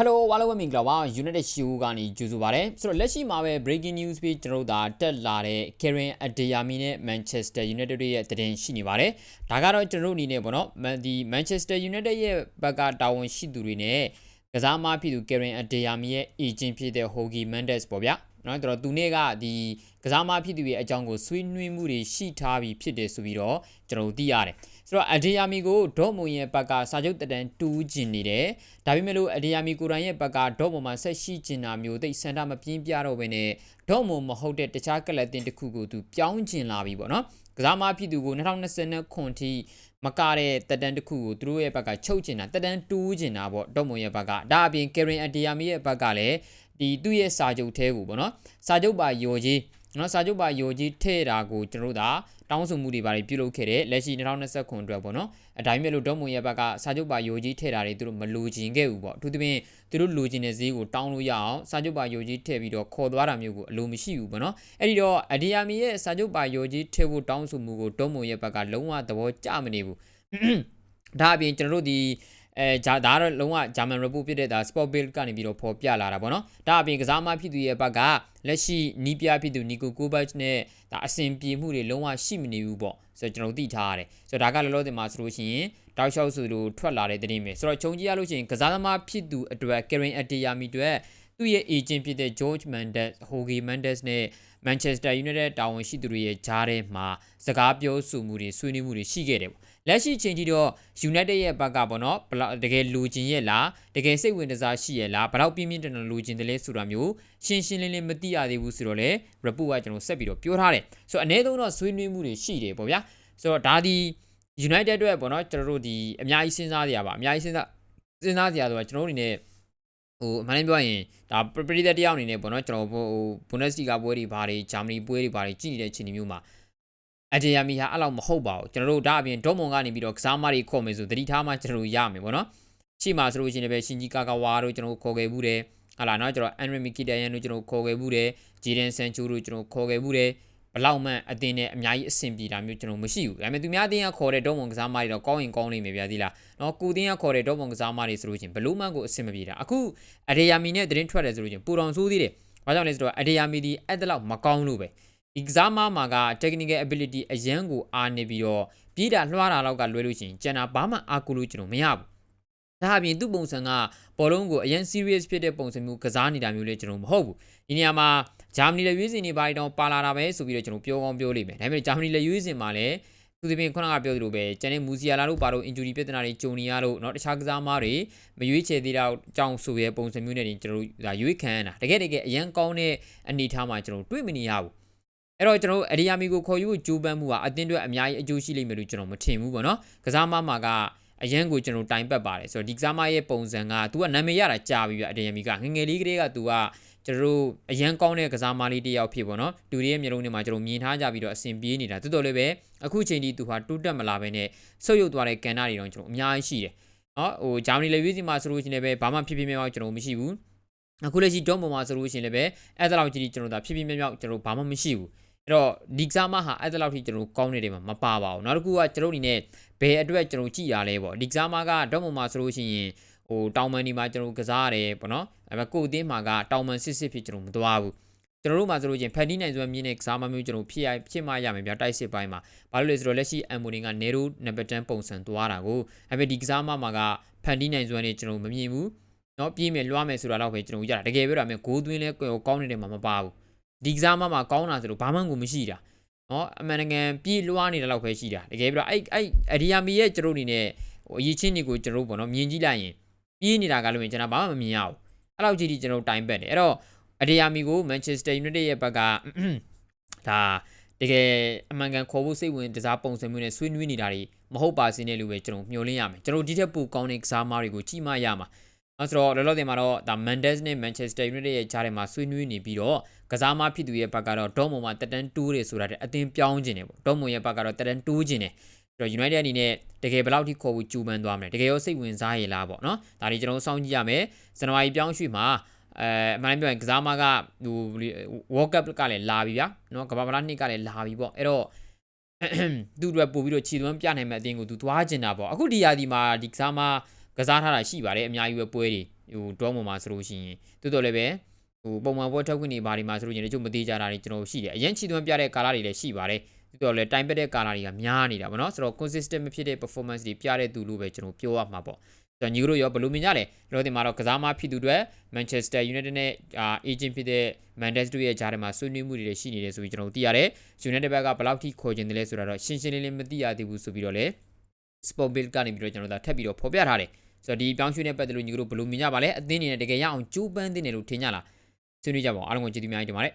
Hello ဝါလောဝမင်္ဂလာပါ United Show ကနေကြိုဆိုပါရစေဆိုတော့လက်ရှိမှာပဲ breaking news ပြီးကျွန်တော်တို့ဒါတက်လာတဲ့ Karen Adeyemi နဲ့ Manchester United ရဲ့သတင်းရှိနေပါတယ်ဒါကတော့ကျွန်တော်တို့အနေနဲ့ပေါ့နော်ဒီ Manchester United ရဲ့ဘက်ကတာဝန်ရှိသူတွေနဲ့ကစားမဖြစ်သူ Karen Adeyemi ရဲ့ agent ဖြစ်တဲ့ Hogi Mendes ပေါ့ဗျာ နော်တော်သူနေ့ကဒီကစားမဖြစ်သူရဲ့အကြောင်းကိုဆွေးနွေးမှုတွေရှိထားပြီးဖြစ်တယ်ဆိုပြီးတော့ကျွန်တော်တို့သိရတယ်ဆိုတော့အဒေယာမီကိုဒေါ့မွန်ရဲ့ဘက်ကစာချုပ်တန်တူးကျင်နေတယ်ဒါပေမဲ့လို့အဒေယာမီကိုရိုင်းရဲ့ဘက်ကဒေါ့မွန်မှာဆက်ရှိကျင်တာမျိုးသိစန်တာမပြင်းပြတော့ဘဲနဲ့ဒေါ့မွန်မဟုတ်တဲ့တခြားကလပ်တင်တစ်ခုကိုသူပြောင်းကျင်လာပြီပေါ့နော်ကစားမဖြစ်သူကို2020ခုထိမကတဲ့တက်တန်တစ်ခုကိုသူတို့ရဲ့ဘက်ကချုပ်ကျင်တာတက်တန်တူးကျင်တာပေါ့ဒေါ့မွန်ရဲ့ဘက်ကဒါအပြင်ကယ်ရင်အဒေယာမီရဲ့ဘက်ကလည်း ဒီသူ့ရဲ့စာချုပ်သေးကိုပေါ့နော်စာချုပ်ပါယော်ကြီးနော်စာချုပ်ပါယော်ကြီးထဲ့တာကိုကျွန်တော်တို့ဒါတောင်းဆိုမှုတွေပါပြုလုပ်ခဲ့တယ်လက်ရှိ2020ခုအတွက်ပေါ့နော်အတိုင်းမဲ့လို့ဒေါမွန်ရဲ့ဘက်ကစာချုပ်ပါယော်ကြီးထဲ့တာတွေသူတို့မလိုချင်ခဲ့ဘူးပေါ့အထူးသဖြင့်သူတို့လိုချင်တဲ့ဈေးကိုတောင်းလို့ရအောင်စာချုပ်ပါယော်ကြီးထည့်ပြီးတော့ခေါ်သွားတာမျိုးကိုအလိုမရှိဘူးပေါ့နော်အဲ့ဒီတော့အဒီယာမီရဲ့စာချုပ်ပါယော်ကြီးထည့်ဖို့တောင်းဆိုမှုကိုဒေါမွန်ရဲ့ဘက်ကလုံးဝသဘောကျမနေဘူးဒါအပြင်ကျွန်တော်တို့ဒီ အဲဒါဒါတော့လုံးဝဂျာမန် report ဖြစ်တဲ့ဒါ sport bill ကနေပြီးတော့ဖော်ပြလာတာပေါ့နော်ဒါအပြင်ကစားမဖြစ်သူရဲ့ဘက်ကလက်ရှိနီးပြဖြစ်သူနီကိုကိုဘတ်နဲ့ဒါအဆင်ပြေမှုတွေလုံးဝရှိမနေဘူးပေါ့ဆိုတော့ကျွန်တော်သိထားရတယ်ဆိုတော့ဒါကလောလောဆယ်မှာဆိုလို့ရှိရင်တောက်လျှောက်ဆိုလို့ထွက်လာတဲ့သတင်းပဲဆိုတော့ခြုံကြည့်ရလို့ရှိရင်ကစားသမားဖြစ်သူအတွက် Karen Adeyemi အတွက်သူ့ရဲ့ agent ဖြစ်တဲ့ George Mendes, Jorge Mendes နဲ့ Manchester United တာဝန်ရှိသူတွေရဲ့ကြားထဲမှာစကားပြောဆိုမှုတွေဆွေးနွေးမှုတွေရှိခဲ့တယ်ပေါ့ လက်ရှိချိန်ထိတော့ United ရဲ့ဘက်ကပေါ့နော်ဘလောက်တကယ်လူချင်းရဲ့လားတကယ်စိတ်ဝင်စားရှိရဲ့လားဘလောက်ပြင်းပြင်းထန်ထန်လူချင်းတယ်လဲဆိုတာမျိုးရှင်းရှင်းလင်းလင်းမသိရသေးဘူးဆိုတော့လေ report ကကျွန်တော်ဆက်ပြီးတော့ပြောထားတယ်ဆိုတော့အနည်းဆုံးတော့ဆွေးနွေးမှုတွေရှိတယ်ပေါ့ဗျာဆိုတော့ဒါဒီ United အတွက်ပေါ့နော်ကျွန်တော်တို့ဒီအများကြီးစဉ်းစားကြရပါအများကြီးစဉ်းစားစဉ်းစားကြရဆိုတော့ကျွန်တော်တို့အနေနဲ့ဟိုအမှန်တမ်းပြောရင်ဒါပရိသတ်တယောက်အနေနဲ့ပေါ့နော်ကျွန်တော်ဟိုဘွန်ဒက်စလီဂါပွဲတွေဘာတွေဂျာမနီပွဲတွေဘာတွေကြည့်နေတဲ့အခြေအနေမျိုးမှာ အဂျေယာမီဟာအဲ့လောက်မဟုတ်ပါဘူးကျွန်တော်တို့ဒါအပြင်ဒေါမွန်ကနေပြီးတော့ကစားမတွေခေါ်မယ်ဆိုသတိထားမှကျွန်တော်တို့ရမယ်ပေါ့နော်ရှိမှဆိုလို့ရှိရင်လည်းရှင်ဂျီကာကာဝါတို့ကျွန်တော်ခေါ်ခဲ့ဘူးတယ်ဟာလာနော်ကျွန်တော်အန်ရမီကီတယန်တို့ကျွန်တော်ခေါ်ခဲ့ဘူးတယ်ဂျီဒန်ဆန်ချူတို့ကျွန်တော်ခေါ်ခဲ့ဘူးတယ်ဘလောက်မှအတင်းနဲ့အများကြီးအဆင်ပြေတာမျိုးကျွန်တော်မရှိဘူးဒါပေမဲ့သူများအတင်းကခေါ်တဲ့ဒေါမွန်ကစားမတွေတော့ကောင်းရင်ကောင်းနေမယ်ဗျာသီလားနော်ကိုတင်းကခေါ်တဲ့ဒေါမွန်ကစားမတွေဆိုလို့ချင်းဘလို့မှကိုအဆင်မပြေတာအခုအဒေယာမီနဲ့သတင်းထွက်တယ်ဆိုလို့ချင်းပူတော်ဆိုးသေးတယ်ဘာကြောင့်လဲဆိုတော့အဒေယာမီဒီအဲ့တလောက်မကောင်းလို့ပဲ ဒီကစားမမှာက technical ability အရန်ကိုအားနေပြီးတော့ပြေးတာလွှားတာလောက်ကလွဲလို့ရှိရင်ကျန်တာဘာမှအားကိုလို့ကျွန်တော်မရဘူးဒါအပြင်သူ့ပုံစံကဘောလုံးကိုအရင် serious ဖြစ်တဲ့ပုံစံမျိုးကစားနေတာမျိုးလည်းကျွန်တော်မဟုတ်ဘူးဒီနေရာမှာဂျာမနီလက်ရွေးစင်တွေပိုင်းတော့ပါလာတာပဲဆိုပြီးတော့ကျွန်တော်ပြောကောင်းပြောလိမ့်မယ်ဒါပေမဲ့ဂျာမနီလက်ရွေးစင်မှာလည်းသူဒီပင်ခုနကပြောသလိုပဲကျန်တဲ့မူစီယာလာတို့ပါတော့ injury ပြဿနာတွေကြုံနေရလို့เนาะတခြားကစားမားတွေမရွေးချယ်သေးတာကြောင့်ဆိုရဲပုံစံမျိုးနဲ့တင်ကျွန်တော်တို့ဒါရွေးခံရတာတကယ်တကယ်အရန်ကောင်းတဲ့အနေအထားမှာကျွန်တော်တွေ့မနေရဘူး အဲ့တော့ကျွန်တော်တို့အရီယာမီကိုခေါ်ယူဂျိုးပန်းမှုကအတင်းအတွက်အများကြီးအကျိုးရှိလိမ့်မယ်လို့ကျွန်တော်မထင်ဘူးပေါ့နော်ကစားမမှာကအရန်ကိုကျွန်တော်တိုင်ပတ်ပါတယ်ဆိုတော့ဒီကစားမရဲ့ပုံစံက तू ကနာမည်ရတာကြာပြီပြအရီယာမီကငငယ်လေးကလေးက तू ကကျွန်တော်တို့အရန်ကောင်းတဲ့ကစားမလေးတစ်ယောက်ဖြစ်ပေါ့နော်လူတွေရဲ့မျိုးလုံးထဲမှာကျွန်တော်မြင်ထားကြပြီးတော့အဆင်ပြေးနေတာတော်တော်လေးပဲအခုချိန်ထိသူဟာတိုးတက်မလာဘဲနဲ့ဆုတ်ယုတ်သွားတဲ့ကန်နာတွေတော့ကျွန်တော်အများကြီးရှိတယ်နော်ဟိုဂျာမနီလေရွေးစီမှာဆိုလို့ရှိရင်လည်းဘာမှဖြစ်ဖြစ်မြောက်ကျွန်တော်မရှိဘူးအခုလက်ရှိဒေါမမှာဆိုလို့ရှိရင်လည်းပဲအဲ့ဒါလောက်ကြီးကျွန်တော်ဒါဖြစ်ဖြစ်မြောက်ကျွန်တော်ဘာမှမရှိဘူး အဲ့တော့ဒီကစားမဟာအဲ့ဒါလောက်ထိကျွန်တော်ကောင်းနေတယ်မှာမပါပါဘူးနောက်တစ်ခုကကျွန်တော်အနေနဲ့ဘယ်အတွက်ကျွန်တော်ကြည်ရလဲပေါ့ဒီကစားမကဒေါမမှာဆိုလို့ရှိရင်ဟိုတောင်မန်ဒီမှာကျွန်တော်ကစားရတယ်ပေါ့နော်အဲမဲ့ကိုအသင်းမှာကတောင်မန်စစ်စစ်ဖြစ်ကျွန်တော်မသွားဘူးကျွန်တော်တို့မှာဆိုလို့ချင်းဖက်တီးနိုင်စွမ်းမြင့်တဲ့ကစားမမျိုးကျွန်တော်ဖြစ်ရဖြစ်မှရမယ်ဗျာတိုက်စစ်ပိုင်းမှာဘာလို့လဲဆိုတော့လက်ရှိအမ်မိုနီကနေရိုနံပါတ်10ပုံစံသွားတာကိုအဲမဲ့ဒီကစားမမှာကဖန်တီးနိုင်စွမ်းနေကျွန်တော်မမြင်ဘူးเนาะပြေးမယ်လွှားမယ်ဆိုတာတော့ပဲကျွန်တော်ရတာတကယ်ပြောတာမျိုးဂိုးသွင်းလဲကောင်းနေတဲ့မှာမပါဘူး ဒီကစားမမှာကောင်းတာဆိုလို့ဘာမှကိုမရှိတာနော်အမှန်တကယ်ပြေးလွှားနေတာလောက်ပဲရှိတာတကယ်ပြီးတော့အဲ့အဲ့အဒီယာမီရဲ့ကျွန်တော်အနေနဲ့ဟိုအရေးချင်းတွေကိုကျွန်တော်ပေါ့နော်မြင်ကြည့်လိုက်ရင်ပြေးနေတာကလို့ရင်ကျွန်တော်ဘာမှမမြင်ရဘူးအဲ့လောက်ကြီးကြီးကျွန်တော်တိုင်ပတ်တယ်အဲ့တော့အဒီယာမီကို Manchester United ရဲ့ဘက်ကဒါတကယ်အမှန်ကန်ခေါ်ဖို့စိတ်ဝင်တစားပုံစံမျိုးနဲ့ဆွေးနွေးနေတာတွေမဟုတ်ပါစေနဲ့လို့ပဲကျွန်တော်မျှော်လင့်ရမယ်ကျွန်တော်ဒီထက်ပိုကောင်းတဲ့ကစားမားတွေကိုကြည့်မှရမှာ အဲဆိုတော့လောလောဆယ်မှာတော့ဒါ Mendes နဲ့ Manchester United ရဲ့ကြားထဲမှာဆွေးနွေးနေပြီးတော့ကစားမဖြစ်သူရဲ့ဘက်ကတော့ဒေါမွန်မှာတက်တန်းတိုးတယ်ဆိုတာတဲ့အသင်းပြောင်းခြင်းတယ်ပေါ့ဒေါမွန်ရဲ့ဘက်ကတော့တက်တန်းတိုးခြင်းတယ်တော့ United အနေနဲ့တကယ်ဘယ်လောက်ထိခေါ်ဖို့ကြိုးပမ်းသွားမလဲတကယ်ရောစိတ်ဝင်စားရလားပေါ့နော်ဒါတွေကျွန်တော်စောင့်ကြည့်ရမယ်ဇန်နဝါရီပြောင်းရွှေ့မှာအဲအမှန်တမ်းပြောရင်ကစားမကဟို World Cup ကလည်းလာပြီဗျာနော်ကမ္ဘာမလားနှစ်ကလည်းလာပြီပေါ့အဲ့တော့သူ့အတွက်ပို့ပြီးတော့ခြေသွမ်းပြနိုင်မဲ့အတင်းကိုသူသွားကျင်တာပေါ့အခုဒီရာဒီမှာဒီကစားမ ကစားထားတာရှိပါတယ်အများကြီးပဲပွဲတွေဟိုဒေါမမှာဆိုလို့ရှိရင်တိုးတော်လည်းပဲဟိုပုံမှန်ပွဲထုတ်ခွင့်တွေဘာတွေမှာဆိုလို့ရှိရင်တချို့မသေးကြတာတွေကျွန်တော်တို့ရှိတယ်အရင်ချီသွင်းပြတဲ့ကာလတွေလည်းရှိပါတယ်တိုးတော်လည်းတိုင်ပက်တဲ့ကာလတွေကများနေတာပေါ့နော်ဆိုတော့ consistent မဖြစ်တဲ့ performance တွေပြတဲ့သူလို့ပဲကျွန်တော်ပြောရမှာပေါ့ဆိုတော့ညီတို့ရောဘယ်လိုမြင်ကြလဲလောဒီမှာတော့ကစားမဖြစ်သူတွေ Manchester United နဲ့အာ agent ဖြစ်တဲ့ Mendes တို့ရဲ့ဂျားထဲမှာဆွေးနွေးမှုတွေလည်းရှိနေတယ်ဆိုပြီးကျွန်တော်တို့သိရတယ် United ဘက်ကဘယ်လောက်ထိခေါ်ကျင်တယ်လဲဆိုတာတော့ရှင်းရှင်းလင်းလင်းမသိရသေးဘူးဆိုပြီးတော့လည်း Sport Bill ကနေပြီးတော့ကျွန်တော်တို့ထပ်ပြီးတော့ဖော်ပြထားတယ် ဆိုတော့ဒီပြောင်းရွှေ့နဲ့ပတ်သက်လို့ညီတို့ဘယ်လိုမြင်ကြပါလဲအသင်းအနေနဲ့တကယ်ရအောင်ကြိုးပမ်းသင့်တယ်လို့ထင်ကြလားဆွေးနွေးကြပါအောင်အားလုံးကိုကျေးဇူးများကြီးတင်ပါတယ်